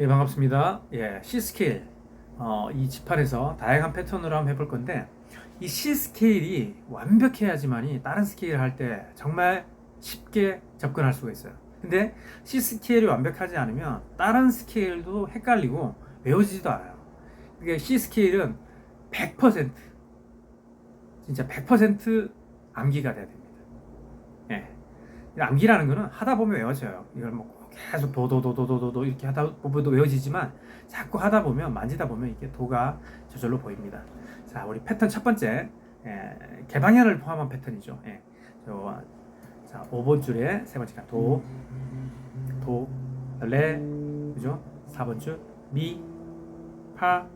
예, 반갑습니다. 예, C 스케일. 어, 이 지판에서 다양한 패턴으로 한번 해볼 건데, 이 C 스케일이 완벽해야지만이 다른 스케일을 할 때 정말 쉽게 접근할 수가 있어요. 근데 C 스케일이 완벽하지 않으면 다른 스케일도 헷갈리고 외워지지도 않아요. 그게 C 스케일은 100% 진짜 100% 암기가 돼야 됩니다. 예. 이 암기라는 거는 하다 보면 외워져요. 이걸 뭐 계속 도도도도도도 이렇게 하다 보면 외워지지만 자꾸 하다 보면 만지다 보면 이게 도가 저절로 보입니다. 자, 우리 패턴 첫 번째 예, 개방현을 포함한 패턴이죠. 예. 저, 자, 5번 줄에 세 번째 가 도, 도, 레, 그죠? 4번 줄 미, 파,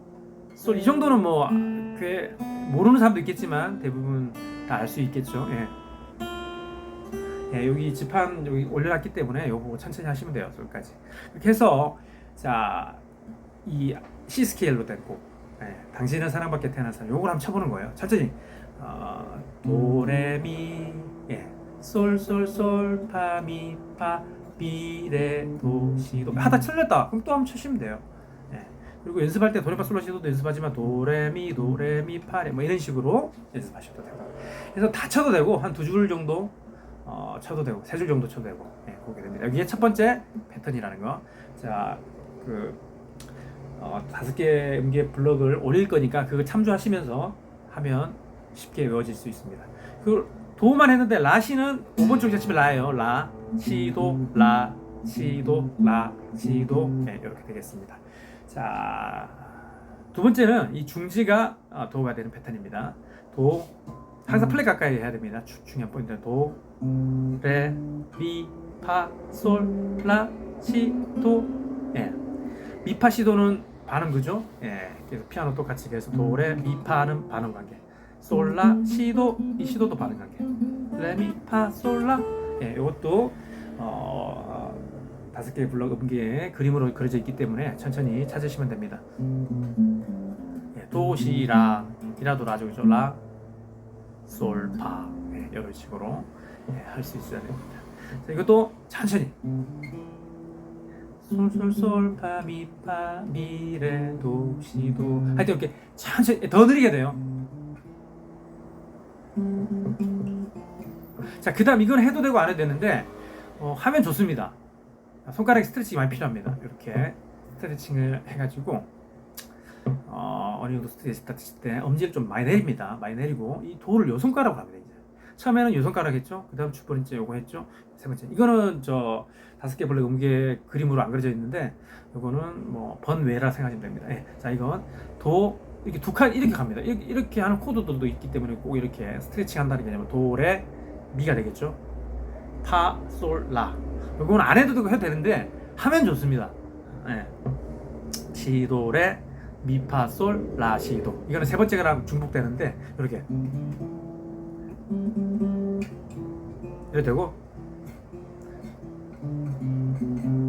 솔. 이 정도는 뭐그 모르는 사람도 있겠지만 대부분 다 알 수 있겠죠. 예. 예, 여기 지판 여기 올려놨기 때문에 요거 천천히 하시면 돼요. 솔까지. 이렇게 해서 자, 이 C 스케일로 된 곡. 예, 당신은 사랑받게 태어난 사람. 요걸 한번 쳐보는 거예요. 천천히. 어, 도레미 예. 솔솔솔 파미 파 비레 도시 도 하다 틀렸다. 그럼 또 한번 치시면 돼요. 예. 그리고 연습할 때 도레파 솔라시도도 연습하지만 도레미 도레미 파레 뭐 이런 식으로 연습하셔도 되고. 그래서 다 쳐도 되고 한 두 줄 정도 어, 쳐도 되고 세 줄 정도 쳐도 되고 예, 그게 됩니다. 여기에 첫 번째 패턴이라는 거. 자, 그 어, 다섯 개 음계 블럭을 올릴 거니까 그거 참조하시면서 하면 쉽게 외워질 수 있습니다. 그 도만 했는데 라시는 5번 줄 자치면 라예요. 라, 시도, 라, 시도, 라, 시도 네, 이렇게 되겠습니다. 자, 두 번째는 이 중지가 어, 도가 되는 패턴입니다. 도 항상 플랫 가까이 해야 됩니다. 주, 중요한 포인트는 도, 레, 미, 파, 솔, 라, 시, 도. 예. 미파 시도는 반음 그죠? 예. 그래서 피아노 똑같이 그래서 도, 레, 미, 파는 반음 관계. 솔, 라, 시도, 이 시도도 반음 관계. 레, 미, 파, 솔, 라. 예, 이것도 어, 다섯 개의 블록 음계에 그림으로 그려져 있기 때문에 천천히 찾으시면 됩니다. 예, 도, 시, 라, 이라도 라죠, 그죠? 라, 솔, 파 네, 이런 식으로 네, 할수 있어야 됩니다. 자, 이것도 천천히 솔솔솔 파미 파 미레 도시도 하여튼 이렇게 천천히 더 느리게 돼요. 자 그 다음 이건 해도 되고 안 해도 되는데 어, 하면 좋습니다. 손가락 스트레칭이 많이 필요합니다. 이렇게 스트레칭을 해가지고 어, 어느 정도 다칠 때 엄지를 좀 많이 내립니다. 많이 내리고 이 도를 요 손가락으로 합니다. 이제 처음에는 요 손가락 했죠. 그 다음 두 번째 요거 했죠. 세 번째 이거는 저 다섯 개 블랙 음계 그림으로 안 그려져 있는데 요거는 뭐 번외라 생각하시면 됩니다. 예. 자 이건 도 이렇게 두 칸 이렇게 갑니다. 이렇게, 이렇게 하는 코드들도 있기 때문에 꼭 이렇게 스트레칭 한다는 개념은 도레 미가 되겠죠. 파, 솔, 라. 요거는 안 해도 되고 해도 되는데 하면 좋습니다. 예. 시도레 미파 솔 라시도 이거는 세 번째랑 중복되는데 이렇게 이렇게 되고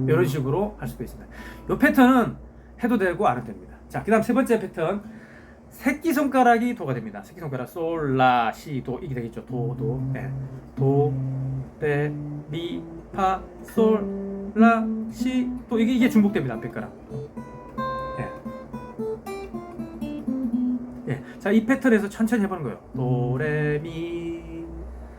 이런 식으로 할 수도 있습니다. 이 패턴은 해도 되고 안 해도 됩니다. 자, 그다음 세 번째 패턴 새끼 손가락이 도가 됩니다. 새끼 손가락 솔라시도 이게 되겠죠. 도도 네. 도레미파솔라시도 이게 이게 중복됩니다. 앞에 거랑. 자, 이 패턴에서 천천히 해보는 거예요. 도레미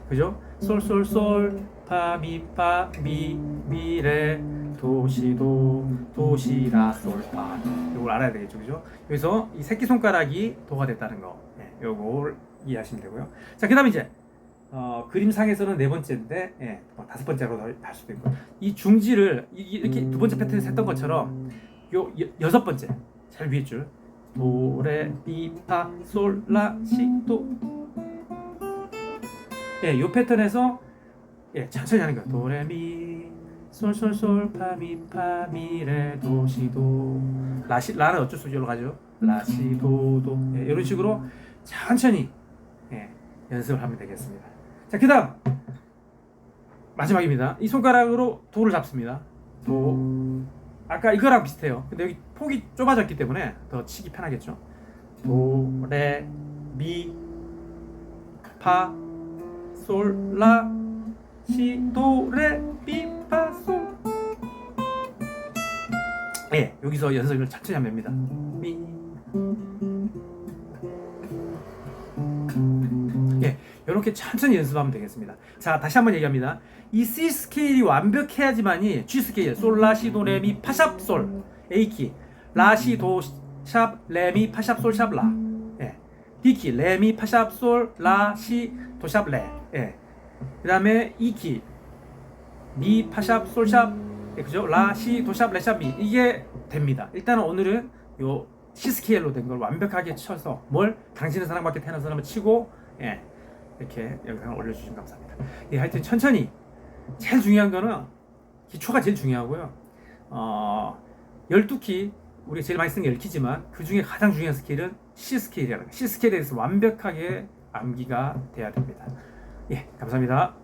그죠? 솔솔솔 파미파 미 미레 도시도 도시라 솔파 이걸 알아야 되겠죠, 그죠? 여기서 이 새끼 손가락이 도가 됐다는 거, 예, 요걸 이해하시면 되고요. 자, 그다음 이제 어, 그림상에서는 네 번째인데 예, 뭐 다섯 번째로 할 수도 있고 이 중지를 이- 이렇게 두 번째 패턴에서 했던 것처럼 요 여, 여섯 번째 제일 위에 줄 도레 미파 솔라 시도 예, 요 패턴에서 예, 천천히 하는 거예요. 도레미 솔솔솔 파미 파 미레 도시도 라시 라는 어쩔 수 없이 여기로 가죠. 라시도도 예, 이런 식으로 천천히 예, 연습을 하면 되겠습니다. 자, 그다음 마지막입니다. 이 손가락으로 도를 잡습니다. 도 아까 이거랑 비슷해요. 근데 여기 폭이 좁아졌기 때문에 더 치기 편하겠죠. 도, 레, 미, 파, 솔, 라, 시, 도, 레, 미, 파, 솔. 예, 여기서 연습을 천천히 하면 됩니다. 미. 이렇게 천천히 연습하면 되겠습니다. 자, 다시 한번 얘기합니다. 이 C 스케일이 완벽해야지만이 G 스케일, 솔, 라, 시, 도, 레, 미, 파, 샵, 솔, A 키, 라, 시, 도, 샵, 레, 미, 파, 샵, 솔, 샵, 라. 예. D 키, 레, 미, 파, 샵, 솔, 라, 시, 도, 샵, 레. 예. 그 다음에 E 키, 미, 파, 샵, 솔, 샵, 예, 그죠? 라, 시, 도, 샵, 레, 샵, 미. 이게 됩니다. 일단은 오늘은 요 C 스케일로 된 걸 완벽하게 쳐서 뭘 당신은 사랑받게 태어난 사람을 치고 예. 이렇게 영상을 올려주시면 감사합니다. 예, 하여튼 천천히 제일 중요한 거는 기초가 제일 중요하고요. 어, 12키 우리가 제일 많이 쓰는 게 10키지만 그 중에 가장 중요한 스킬은 C 스케일이라는 거. C 스케일에 대해서 완벽하게 암기가 돼야 됩니다. 예, 감사합니다.